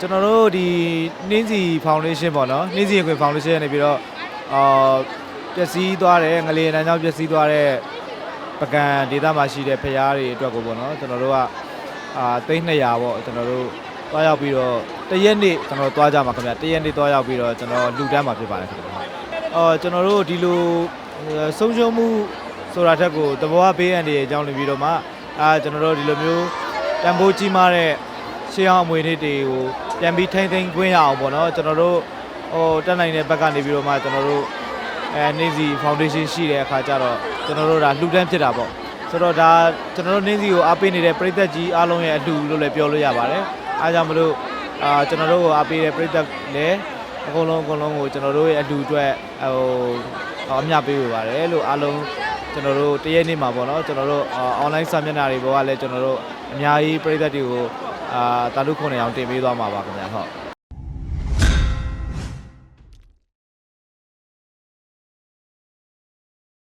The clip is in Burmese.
ကျွန်တော်တို့ဒီနှင်းစီဖောင်ဒေးရှင်းပေါ့နော်နှင်းစီရင်ခွင်ဖောင်ဒေးရှင်းကနေပြီးတော့အာပျက်စီးသွားတဲ့ငလေတန်းကြောင့်ပျက်စီးသွားတဲ့ပကံဒေသမှာရှိတဲ့ဖျားတွေအတွက်ကိုပေါ့နော်ကျွန်တော်တို့ကအာသိန်း200ပေါ့ကျွန်တော်တို့တွားရောက်ပြီးတော့တရက်နေ့ကျွန်တော်တို့တွားကြမှာခင်ဗျတရက်နေ့တွားရောက်ပြီးတော့ကျွန်တော်လူတန်းမှာဖြစ်ပါတယ်ခင်ဗျအော်ကျွန်တော်တို့ဒီလိုဆုံးရှုံးမှုဆိုတာထက်ကိုတဘောဘေးအန္တရာယ်အကြောင်းနေပြီးတော့မှအာကျွန်တော်တို့ဒီလိုမျိုးတန်ဖိုးကြီးမားတဲ့ရှေးအောင်အမွေနေ့တွေကို ပြန်ပြီးထိမ့်သိမ်းခွင့်ရအောင်ပေါ့နော်ကျွန်တော်တို့ဟိုတက်နိုင်တဲ့ဘက်ကနေပြီးတော့မှကျွန်တော်တို့အဲနေစီဖောင်ဒေးရှင်းရှိတဲ့အခါကျတော့ကျွန်တော်တို့ဒါလှူဒန်းဖြစ်တာပေါ့ဆိုတော့ဒါကျွန်တော်တို့နေစီကိုအားပေးနေတဲ့ပြည်သက်ကြီးအားလုံးရဲ့အလှူလို့လည်းပြောလို့ရပါတယ်အားကြောင့်မလို့အာကျွန်တော်တို့ကိုအားပေးတဲ့ပြည်သက်လည်းအကုန်လုံးအကုန်လုံးကိုကျွန်တော်တို့ရဲ့အလှူအတွက်ဟိုအမြပေးပေးပါတယ်လို့အားလုံး ကျွန်တော်တို့တရက်နေ့မှာပေါ့နော်ကျွန်တော်တို့ online စာမျက်နှာတွေပေါ်ကလည်းကျွန်တော်တို့အများကြီးပြည်သက်တွေကိုအာတာလူခွန်နေအောင်တင်ပေးသွားမှာပါခင်ဗျာဟုတ်